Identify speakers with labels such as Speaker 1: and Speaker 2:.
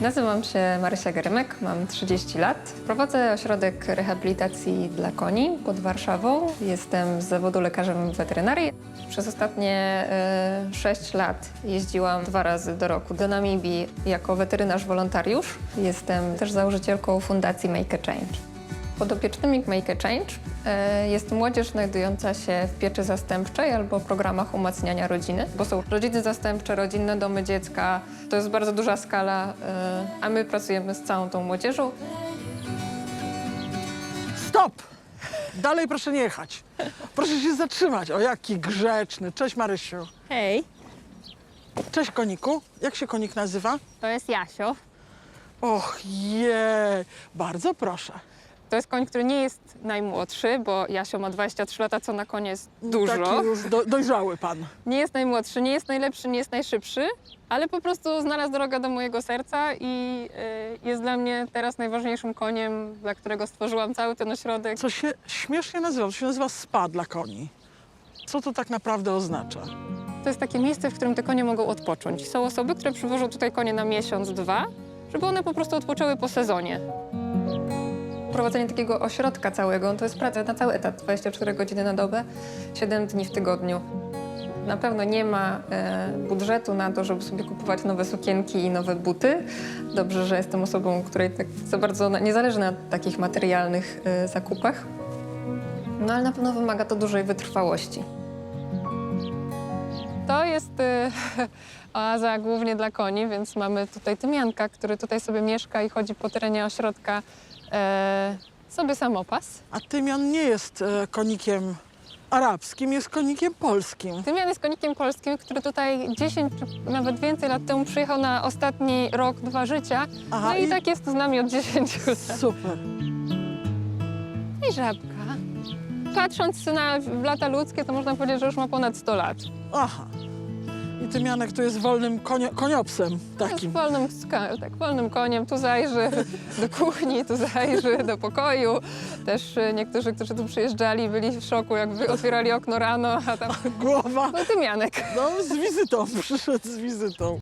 Speaker 1: Nazywam się Marysia Gerymek, mam 30 lat. Prowadzę ośrodek rehabilitacji dla koni pod Warszawą. Jestem z zawodu lekarzem weterynarii. Przez ostatnie e, 6 lat jeździłam dwa razy do roku do Namibii jako weterynarz wolontariusz. Jestem też założycielką fundacji Make a Change. Podopiecznymi Make a Change e, jest młodzież znajdująca się w pieczy zastępczej albo programach umacniania rodziny, bo są rodziny zastępcze, rodzinne domy dziecka. To jest bardzo duża skala, e, a my pracujemy z całą tą młodzieżą.
Speaker 2: Stop! Dalej proszę nie jechać. Proszę się zatrzymać. O, jaki grzeczny. Cześć Marysiu.
Speaker 3: Hej,
Speaker 2: Cześć koniku. Jak się konik nazywa?
Speaker 3: to jest Jasio.
Speaker 2: Och, jej. Bardzo proszę.
Speaker 1: To jest koń, który nie jest najmłodszy, bo Jasio ma 23 lata, co na konie jest dużo.
Speaker 2: Taki już do, dojrzały pan.
Speaker 1: Nie jest najmłodszy, nie jest najlepszy, nie jest najszybszy, ale po prostu znalazł drogę do mojego serca i e, jest dla mnie teraz najważniejszym koniem, dla którego stworzyłam cały ten ośrodek.
Speaker 2: Co się śmiesznie nazywa? To się nazywa spa dla koni. Co to tak naprawdę oznacza?
Speaker 1: To jest takie miejsce, w którym te konie mogą odpocząć. Są osoby, które przywożą tutaj konie na miesiąc, dwa, żeby one po prostu odpoczęły po sezonie. Prowadzenie takiego ośrodka całego to jest praca na cały etat, 24 godziny na dobę, 7 dni w tygodniu. Na pewno nie ma e, budżetu na to, żeby sobie kupować nowe sukienki i nowe buty. Dobrze, że jestem osobą, której tak za bardzo na, nie zależy na takich materialnych e, zakupach. No ale na pewno wymaga to dużej wytrwałości. To jest y, oaza głównie dla koni, więc mamy tutaj Tymianka, który tutaj sobie mieszka i chodzi po terenie ośrodka e, sobie samopas.
Speaker 2: A Tymian nie jest e, konikiem arabskim, jest konikiem polskim.
Speaker 1: Tymian jest konikiem polskim, który tutaj 10 czy nawet więcej lat temu przyjechał na ostatni rok, dwa życia.
Speaker 2: Aha,
Speaker 1: no i,
Speaker 2: i-
Speaker 1: tak jest z nami od 10 lat.
Speaker 2: Super.
Speaker 1: I żabka. Patrząc na lata ludzkie, to można powiedzieć, że już ma ponad 100 lat.
Speaker 2: Aha. Tymianek tu jest wolnym konio, koniopsem takim.
Speaker 1: wolnym, tak, wolnym koniem, tu zajrzy do kuchni, tu zajrzy do pokoju. Też y, niektórzy, którzy tu przyjeżdżali, byli w szoku, jakby otwierali okno rano, a tam
Speaker 2: Głowa.
Speaker 1: no tymianek.
Speaker 2: No, z wizytą, przyszedł z wizytą.